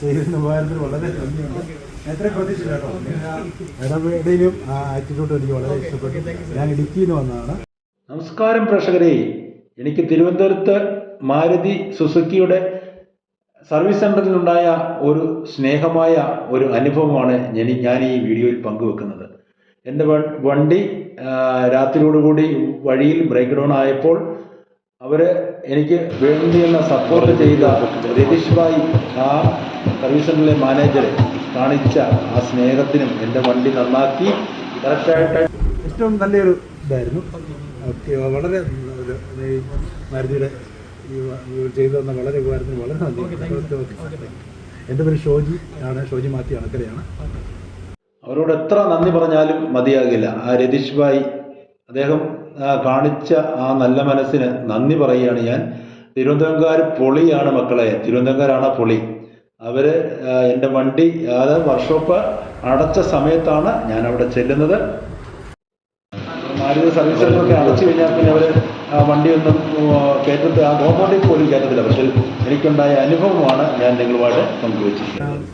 ചെയ്യുന്ന ഉപകാരത്തിൽ വളരെ നന്ദിയുണ്ട് എത്ര പ്രതീക്ഷിച്ചില്ല കേട്ടോ? ഇടപെടലും ആ ആറ്റിറ്റ്യൂഡും എനിക്ക് വളരെ ഇഷ്ടപ്പെട്ടു. ഞാൻ ഇടുക്കിയിൽ നിന്ന് വന്നതാണ്. നമസ്കാരം പ്രേക്ഷകരെ. എനിക്ക് തിരുവനന്തപുരത്ത് മാരുതി സുസുക്കിയുടെ സർവീസ് സെന്ററിലുണ്ടായ ഒരു സ്നേഹമായ ഒരു അനുഭവമാണ് ഞാൻ ഞാൻ ഈ വീഡിയോയിൽ പങ്കുവെക്കുന്നത്. എന്റെ വണ്ടി രാത്രിയോടുകൂടി വഴിയിൽ ബ്രേക്ക് ഡൗൺ ആയപ്പോൾ അവർ എനിക്ക് വേണ്ടി എന്ന സപ്പോർട്ട് ചെയ്ത രതീഷ് ഭായ് ആ സർവീസ് സെന്ററിലെ മാനേജറെ കാണിച്ച ആ സ്നേഹത്തിനും എന്റെ വണ്ടി നന്നാക്കി. കറക്റ്റായിട്ട് ഏറ്റവും നല്ലൊരു ഇതായിരുന്നു. വളരെ മാരുതിയുടെ ഈ ചെയ്തു തന്ന വളരെ ഉപകാരത്തിന് വളരെ നന്ദി. എന്റെ പേര് ഷോജി ആണ്. ഷോജി മാത്യു അണക്കരയാണ്. അവരോട് എത്ര നന്ദി പറഞ്ഞാലും മതിയാകില്ല. ആ രതീഷ് ഭായ് അദ്ദേഹം കാണിച്ച ആ നല്ല മനസ്സിന് നന്ദി പറയുകയാണ് ഞാൻ. തിരുവനന്തപുരംകാർ പൊളിയാണ് മക്കളെ. തിരുവനന്തപുരംകാരാണ് പൊളി. അവർ എന്റെ വണ്ടി അതായത് വർക്ക്ഷോപ്പ് അടച്ച സമയത്താണ് ഞാൻ അവിടെ ചെല്ലുന്നത്. മാരുതി സർവീസ് സെന്ററൊക്കെ അടച്ചു കഴിഞ്ഞാൽ പിന്നെ അവർ വണ്ടിയൊന്നും കയറ്റത്തിൽ ആ കോമ്പൗണ്ടിൽ പോലും കയറ്റത്തില്ല പക്ഷേ എനിക്കുണ്ടായ അനുഭവമാണ് ഞാൻ നിങ്ങളുമായിട്ട് പങ്കുവച്ചിരിക്കുന്നത്.